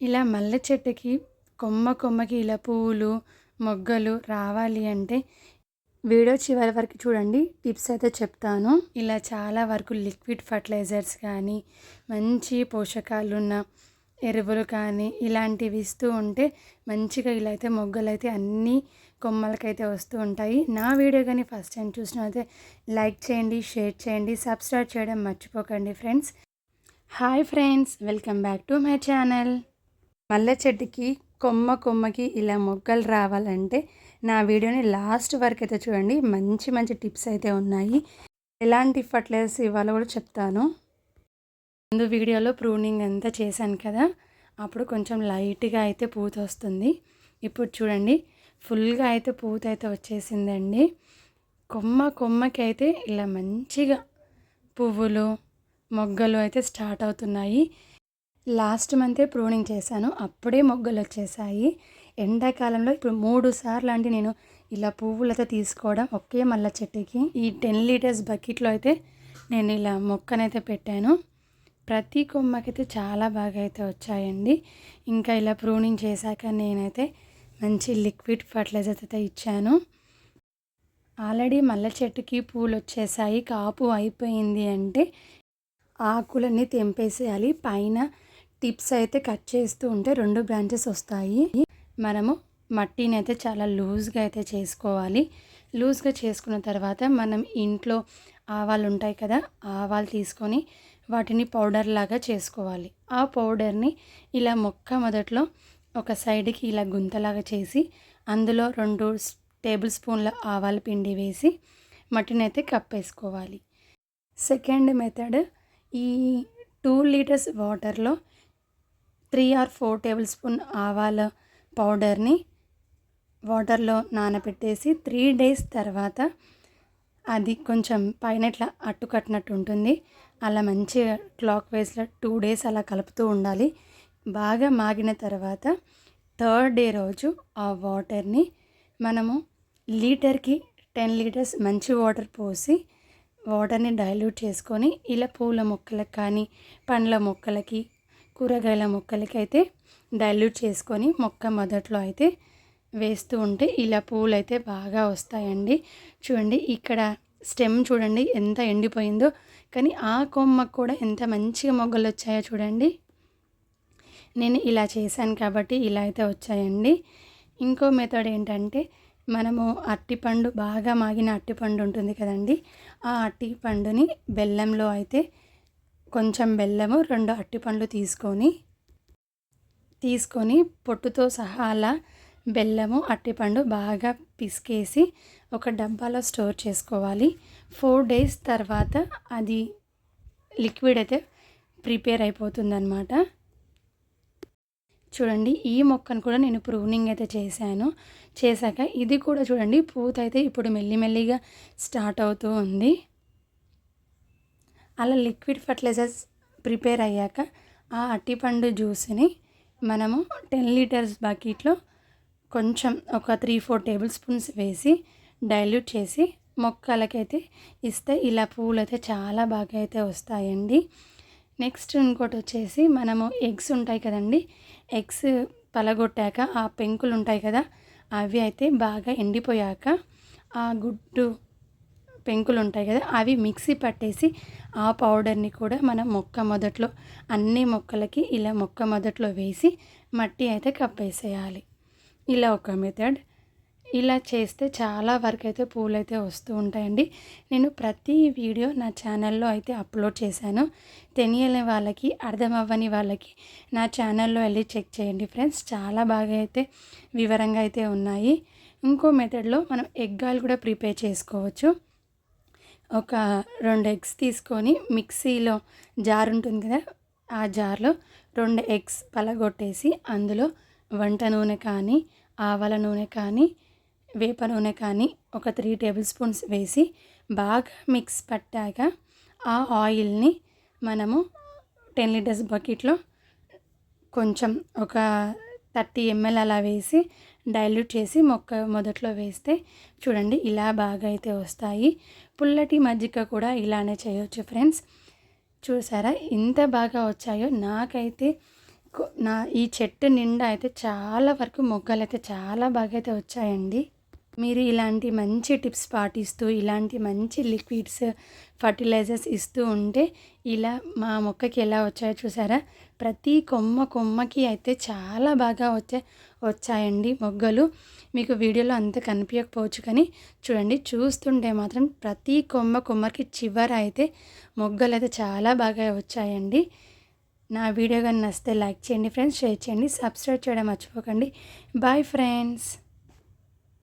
ఇలా మల్లె చెట్టుకి కొమ్మ కొమ్మకి ఇలా పువ్వులు మొగ్గలు రావాలి అంటే వీడియో చివరి వరకు చూడండి. టిప్స్ అయితే చెప్తాను. ఇలా చాలా వరకు లిక్విడ్ ఫర్టిలైజర్స్ కానీ మంచి పోషకాలున్న ఎరువులు కానీ ఇలాంటివి ఇస్తూ ఉంటే మంచిగా ఇలా అయితే మొగ్గలు అయితే అన్ని కొమ్మలకైతే వస్తూ ఉంటాయి. నా వీడియో కానీ ఫస్ట్ టైం చూసినైతే లైక్ చేయండి షేర్ చేయండి సబ్స్క్రైబ్ చేయడం మర్చిపోకండి friends. Hi friends welcome back to my channel. మల్లె చెట్టుకి కొమ్మ కొమ్మకి ఇలా మొగ్గలు రావాలంటే నా వీడియోని లాస్ట్ వరకు అయితే చూడండి. మంచి మంచి టిప్స్ అయితే ఉన్నాయి. ఎలాంటి ఫర్టిలైజర్స్ ఇవ్వాలో కూడా చెప్తాను. ముందు వీడియోలో ప్రూనింగ్ అంతా చేశాను కదా. అప్పుడు కొంచెం లైట్గా అయితే పూత వస్తుంది. ఇప్పుడు చూడండి ఫుల్గా అయితే పూత అయితే వచ్చేసిందండి. కొమ్మ కొమ్మకి అయితే ఇలా మంచిగా పువ్వులు మొగ్గలు అయితే స్టార్ట్ అవుతున్నాయి. లాస్ట్ మంతే ప్రూనింగ్ చేశాను. అప్పుడే మొగ్గలు వచ్చేసాయి ఎండాకాలంలో ఇప్పుడు మూడు సార్లు అంటే నేను ఇలా పువ్వులతో తీసుకోవడం. ఒకే మల్ల చెట్టుకి. ఈ టెన్ లీటర్స్ బకెట్లో అయితే నేను ఇలా మొక్కనైతే పెట్టాను. ప్రతి కొమ్మకైతే చాలా బాగా అయితే వచ్చాయండి. ఇంకా ఇలా ప్రూనింగ్ చేశాక నేనైతే మంచి లిక్విడ్ ఫర్టిలైజర్ అయితే ఇచ్చాను. ఆల్రెడీ మల్లె చెట్టుకి పూలు వచ్చేసాయి కాపు అయిపోయింది అంటే ఆకులన్నీ తెంపేసేయాలి. పైన టిప్స్ అయితే కట్ చేస్తూ ఉంటే రెండు బ్రాంచెస్ వస్తాయి. మనము మట్టిని అయితే చాలా లూజ్గా అయితే చేసుకోవాలి. లూజ్గా చేసుకున్న తర్వాత మనం ఇంట్లో ఆవాలు ఉంటాయి కదా ఆవాలు తీసుకొని వాటిని పౌడర్ లాగా చేసుకోవాలి. ఆ పౌడర్ని ఇలా మొక్క మొదట్లో ఒక సైడ్కి ఇలా గుంతలాగా చేసి అందులో రెండు టేబుల్ స్పూన్ల ఆవాల పిండి వేసి మట్టిని అయితే కప్పేసుకోవాలి. సెకండ్ మెథడ్ ఈ టూ లీటర్స్ వాటర్లో three or four tablespoon ఆవాల పౌడర్ని వాటర్లో నానబెట్టేసి త్రీ డేస్ తర్వాత అది కొంచెం పైన ఇట్లా అట్టు కట్టినట్టు ఉంటుంది. అలా మంచిగా క్లాక్ వైజ్లో టూ డేస్ అలా కలుపుతూ ఉండాలి. బాగా మాగిన తర్వాత థర్డ్ డే రోజు ఆ వాటర్ని మనము లీటర్కి టెన్ లీటర్స్ మంచి వాటర్ పోసి వాటర్ని డైల్యూట్ చేసుకొని ఇలా పూల మొక్కలకు కానీ పండ్ల మొక్కలకి కూరగాయల మొక్కలకైతే డైల్యూట్ చేసుకొని మొక్క మొదట్లో అయితే వేస్తూ ఉంటే ఇలా పూలు అయితే బాగా వస్తాయండి. చూడండి ఇక్కడ స్టెమ్ చూడండి ఎంత ఎండిపోయిందో కానీ ఆ కొమ్మకు కూడా ఎంత మంచిగా మొగ్గలు వచ్చాయో చూడండి. నేను ఇలా చేశాను కాబట్టి ఇలా అయితే వచ్చాయండి. ఇంకో మెథడ్ ఏంటంటే మనము అట్టిపండు బాగా మాగిన అట్టిపండు ఉంటుంది కదండి ఆ అరటిపండుని బెల్లంలో అయితే కొంచెం బెల్లము రెండు అట్టిపండ్లు తీసుకొని తీసుకొని పొట్టుతో సహా అలా బెల్లము అట్టిపండు బాగా పిసికేసి ఒక డబ్బాలో స్టోర్ చేసుకోవాలి. ఫోర్ డేస్ తర్వాత అది లిక్విడ్ అయితే ప్రిపేర్ అయిపోతుందన్నమాట. చూడండి ఈ మొక్కను కూడా నేను ప్రూనింగ్ అయితే చేశాను. చేశాక ఇది కూడా చూడండి పూత అయితే ఇప్పుడు మెల్లిమెల్లిగా స్టార్ట్ అవుతూ ఉంది. అలా లిక్విడ్ ఫర్టిలైజర్స్ ప్రిపేర్ అయ్యాక ఆ అట్టిపండు జ్యూస్ని మనము టెన్ లీటర్స్ బకెట్లో కొంచెం ఒక త్రీ ఫోర్ టేబుల్ స్పూన్స్ వేసి డైల్యూట్ చేసి మొక్కలకైతే ఇస్తే ఇలా పూలు అయితే చాలా బాగా అయితే వస్తాయండి. నెక్స్ట్ ఇంకోటి వచ్చేసి మనము ఎగ్స్ ఉంటాయి కదండి ఎగ్స్ పలగొట్టాక ఆ పెంకులు ఉంటాయి కదా అవి అయితే బాగా ఎండిపోయాక ఆ గుడ్డు పెంకులు ఉంటాయి కదా అవి మిక్సీ పట్టేసి ఆ పౌడర్ని కూడా మనం మొక్క మొదట్లో అన్ని మొక్కలకి ఇలా మొక్క మొదట్లో వేసి మట్టి అయితే కప్పేసేయాలి. ఇలా ఒక మెథడ్. ఇలా చేస్తే చాలా వరకు అయితే పూలు అయితే వస్తూ ఉంటాయండి. నేను ప్రతి వీడియో నా ఛానల్లో అయితే అప్లోడ్ చేశాను. తెలియని వాళ్ళకి అర్థం అవ్వని వాళ్ళకి నా ఛానల్లో వెళ్ళి చెక్ చేయండి ఫ్రెండ్స్. చాలా బాగా అయితే వివరంగా అయితే ఉన్నాయి. ఇంకో మెథడ్లో మనం ఎగ్గాలు కూడా ప్రిపేర్ చేసుకోవచ్చు. ఒక రెండు ఎగ్స్ తీసుకొని మిక్సీలో జార్ ఉంటుంది కదా ఆ జార్లో రెండు ఎగ్స్ పలగొట్టేసి అందులో వంట నూనె కానీ ఆవల నూనె కానీ వేప నూనె కానీ ఒక త్రీ టేబుల్ స్పూన్స్ వేసి బాగా మిక్స్ పట్టాక ఆ ఆయిల్ని మనము టెన్ లీటర్స్ బకెట్లో కొంచెం ఒక థర్టీ ఎంఎల్ అలా వేసి డైల్యూట్ చేసి మొక్క మొదట్లో వేస్తే చూడండి ఇలా బాగా అయితే వస్తాయి. పుల్లటి మజ్జిగ కూడా ఇలానే చేయొచ్చు ఫ్రెండ్స్. చూసారా ఎంత బాగా వచ్చాయో? నాకైతే నా ఈ చెట్టు నిండా అయితే చాలా వరకు మొగ్గలు అయితే చాలా బాగా అయితే వచ్చాయండి. మీరు ఇలాంటి మంచి టిప్స్ పాటిస్తూ ఇలాంటి మంచి లిక్విడ్స్ ఫర్టిలైజర్స్ ఇస్తూ ఉంటే ఇలా మా మొక్కకి ఎలా వచ్చాయో చూసారా? ప్రతి కొమ్మ కొమ్మకి అయితే చాలా బాగా వచ్చే వచ్చాయండి మొగ్గలు. మీకు వీడియోలో అంత కనిపించకపోవచ్చు కానీ చూడండి చూస్తుంటే మాత్రం ప్రతి కొమ్మ కొమ్మకి చివర అయితే మొగ్గలు అయితే చాలా బాగా వచ్చాయండి. నా వీడియో కానీ నచ్చితే లైక్ చేయండి ఫ్రెండ్స్ షేర్ చేయండి సబ్స్క్రైబ్ చేయడం మర్చిపోకండి. Bye friends.